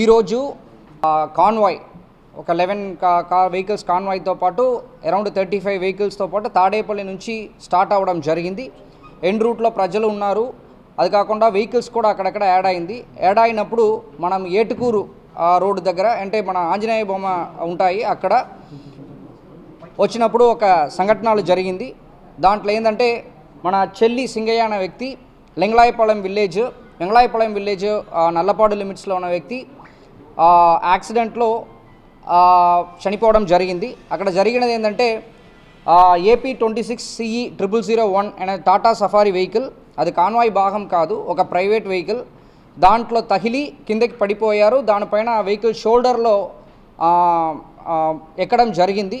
ఈరోజు కాన్వాయ్ ఒక లెవెన్ కా కార్ వెహికల్స్ కాన్వాయ్తో పాటు అరౌండ్ థర్టీ ఫైవ్ వెహికల్స్తో పాటు తాడేపల్లి నుంచి స్టార్ట్ అవ్వడం జరిగింది. ఎండ్ రూట్లో ప్రజలు ఉన్నారు. అది కాకుండా వెహికల్స్ కూడా అక్కడక్కడ యాడ్ అయింది. యాడ్ అయినప్పుడు మనం ఏటుకూరు రోడ్డు దగ్గర అంటే మన ఆంజనేయ బొమ్మ ఉంటాయి అక్కడ వచ్చినప్పుడు ఒక సంఘటనలు జరిగింది. దాంట్లో ఏంటంటే మన చెల్లి సింగయ్య అనే వ్యక్తి లింగలాయపాలెం విలేజ్ లింగలాయపాలెం విలేజ్ నల్లపాడు లిమిట్స్లో ఉన్న వ్యక్తి యాక్సిడెంట్లో చనిపోవడం జరిగింది. అక్కడ జరిగినది ఏంటంటే AP twenty six CE triple zero one అనే టాటా సఫారీ వెహికల్. అది కాన్వాయ్ భాగం కాదు ఒక ప్రైవేట్ వెహికల్. దాంట్లో తగిలి కిందకి పడిపోయారు. దానిపైన ఆ వెహికల్ షోల్డర్లో ఎక్కడం జరిగింది.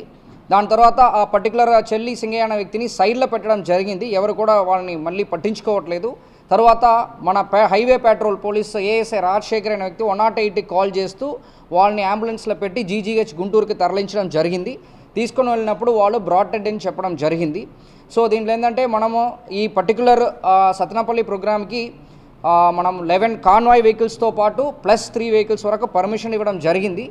దాని తర్వాత ఆ పర్టికులర్ చెల్లి సింగయ్య అనే వ్యక్తిని సైడ్లో పెట్టడం జరిగింది. ఎవరు కూడా వాళ్ళని మళ్ళీ పట్టించుకోవట్లేదు. తర్వాత మన pay- highway patrol police ASI Rajasekhar అనే వ్యక్తి వన్ నాట్ ఎయిట్కి కాల్ చేస్తూ వాళ్ళని అంబులెన్స్లో పెట్టి జీజీహెచ్ గుంటూరుకి తరలించడం జరిగింది. తీసుకొని వెళ్ళినప్పుడు వాళ్ళు బ్రాడ్ అని చెప్పడం జరిగింది. సో దీంట్లో ఏంటంటే మనము ఈ పర్టికులర్ సతనపల్లి ప్రోగ్రామ్కి మనం లెవెన్ కాన్వాయ్ వెహికల్స్తో పాటు ప్లస్ త్రీ వెహికల్స్ వరకు పర్మిషన్ ఇవ్వడం జరిగింది.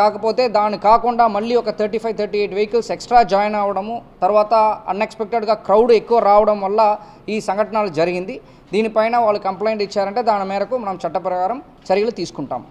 కాకపోతే దాని కాకుండా మళ్ళీ ఒక thirty five thirty eight vehicles extra join అవ్వడము తర్వాత అన్ఎక్స్పెక్టెడ్గా క్రౌడ్ ఎక్కువ రావడం వల్ల ఈ సంఘటనలు జరిగింది. దీనిపైన వాళ్ళు కంప్లైంట్ ఇచ్చారంటే దాని మేరకు మనం చట్టప్రకారం చర్యలు తీసుకుంటాం.